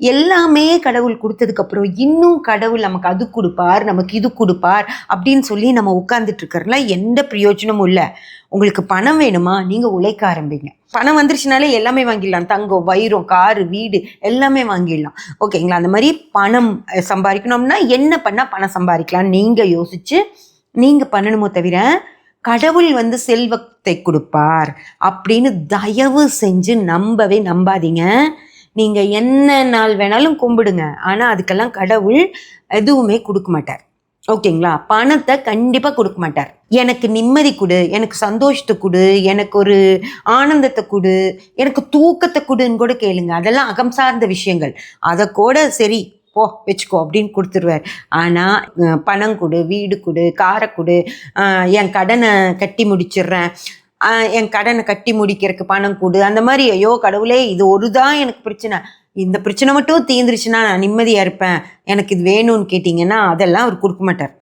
எல்லாமே கடவுள் கொடுத்ததுக்கப்புறம் இன்னும் கடவுள் நமக்கு அது கொடுப்பார் நமக்கு இது கொடுப்பார் அப்படின்னு சொல்லி நம்ம உட்கார்ந்துட்டு இருக்கிறதுல எந்த பிரயோஜனமும் இல்லை. உங்களுக்கு பணம் வேணுமா? நீங்கள் உழைக்க ஆரம்பிங்க. பணம் வந்துருச்சுனாலே எல்லாமே வாங்கிடலாம். தங்கம் வைரம் காரு வீடு எல்லாமே வாங்கிடலாம். ஓகேங்களா? அந்த மாதிரி பணம் சம்பாதிக்கணும்னா என்ன பண்ணால் பணம் சம்பாதிக்கலாம்? நீங்கள் யோசிச்சு நீங்கள் பண்ணணுமோ தவிர கடவுள் வந்து செல்வத்தை கொடுப்பார் அப்படின்னு தயவு செஞ்சு நம்பவே நம்பாதீங்க. நீங்கள் என்ன நாள் வேணாலும் கும்பிடுங்க. ஆனால் அதுக்கெல்லாம் கடவுள் எதுவுமே கொடுக்க மாட்டார். ஓகேங்களா? பணத்தை கண்டிப்பாக கொடுக்க மாட்டார். எனக்கு நிம்மதி கொடு எனக்கு சந்தோஷத்தை கொடு எனக்கு ஒரு ஆனந்தத்தை கொடு எனக்கு தூக்கத்தை கொடுன்னு கூட கேளுங்க. அதெல்லாம் அகம் சார்ந்த விஷயங்கள். அதை கூட சரி போ வச்சுக்கோ அப்படின்னு கொடுத்துருவார். ஆனால் பணம் கொடு வீடு கொடு காரை கொடு என் கடனை கட்டி முடிச்சிடுறேன். என் கடனை கட்டி முடிக்கிறதுக்கு பணம் கொடு. அந்த மாதிரி ஐயோ கடவுளே இது ஒரு தான் எனக்கு பிரச்சனை. இந்த பிரச்சனை மட்டும் தீர்ந்துருச்சுன்னா நான் நிம்மதியாக இருப்பேன். எனக்கு இது வேணும்னு கேட்டிங்கன்னா அதெல்லாம் அவர் கொடுக்க மாட்டார்.